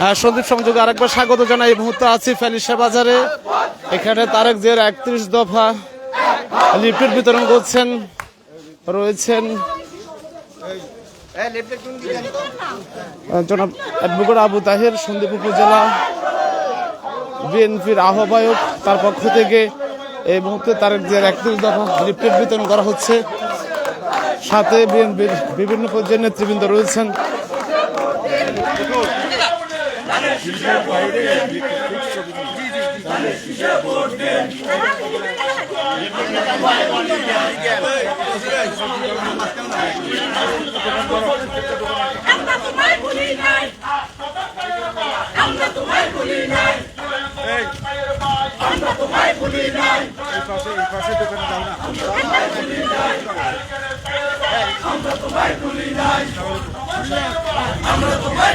হ্যাঁ, সন্দীপ সংযোগে আরেকবার স্বাগত জানাই। এই মুহূর্তে আছি ফেলিশা বাজারে। এখানে তারেক জিয়ার একত্রিশ দফা লিফলেট বিতরণ করছেন রয়েছেন। জনাব অ্যাডভোকেট আবু তাহের সন্দীপ উপজেলা বিএনপির আহ্বায়ক। তার পক্ষ থেকে এই মুহূর্তে তারেক জিয়ার একত্রিশ দফা লিফলেট বিতরণ করা হচ্ছে। সাথে বিএনপির বিভিন্ন পর্যায়ের নেতৃবৃন্দ রয়েছেন। আমরা তোমায় ভুলি নাই আমরা তোমায় ভুলি নাই আমরা তোমায়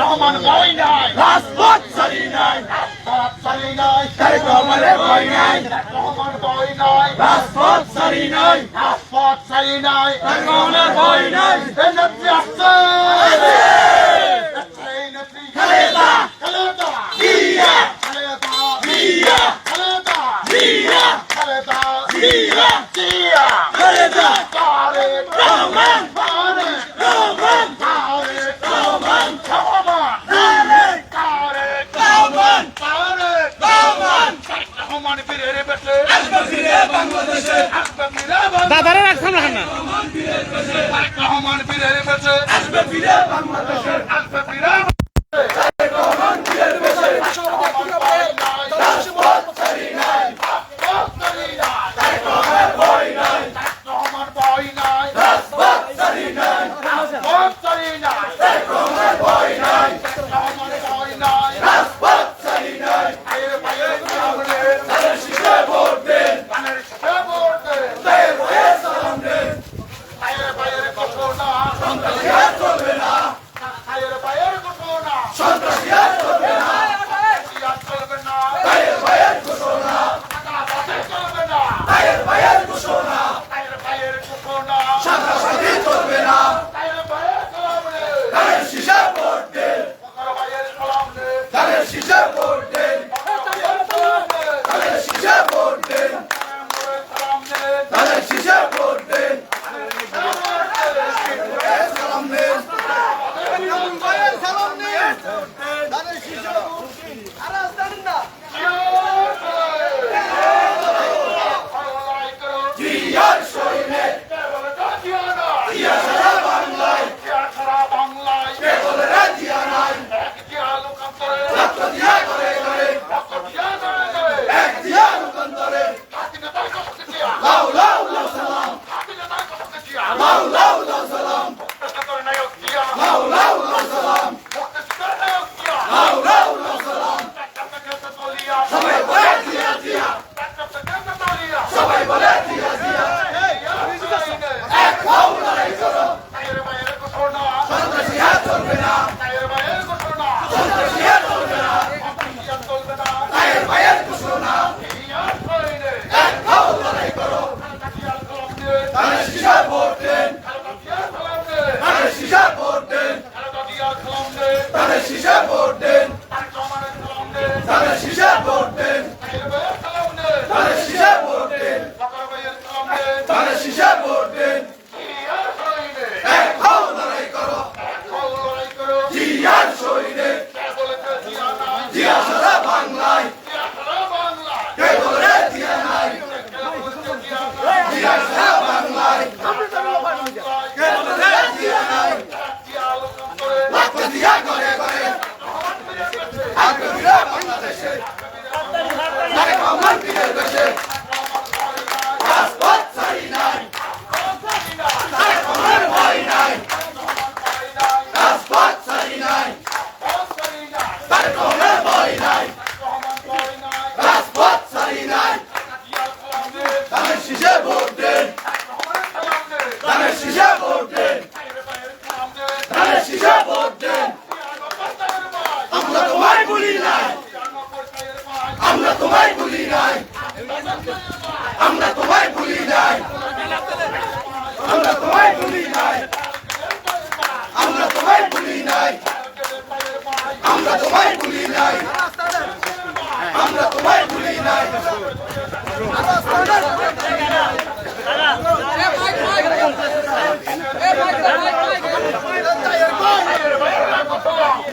রহমান ভয় নাই রাজপথ ছাড়ি নাই রাজপথ ছাড়ি নাই তারেক রহমানের ভয় নাই রহমান ভয় নাই রাজপথ ছাড়ি নাই রাজপথ ছাড়ি নাই তারেক রহমানের ভয় নাই নেত্রী আসছে এই নেত্রী খালেদা খালেদা জিয়া খালেদা জিয়া খালেদা জিয়া খালেদা জিয়া জিয়া খালেদা তারেক রহমান তারেক রহমান তারেক রহমান রহমান তারেক তারেক রহমান তারেক রহমান তারেক রহমান বীরের বেশে আসবে ফিরে বাংলাদেশে আসবে ফিরে দাদারা রাখতাম রাখেন না? রহমান বেশে আসবে ফিরে বাংলাদেশে Dünya! চলবে না। Nation. আমরা তোমায় ভুলি নাই এ ভাই ভাই এ ভাই ভাই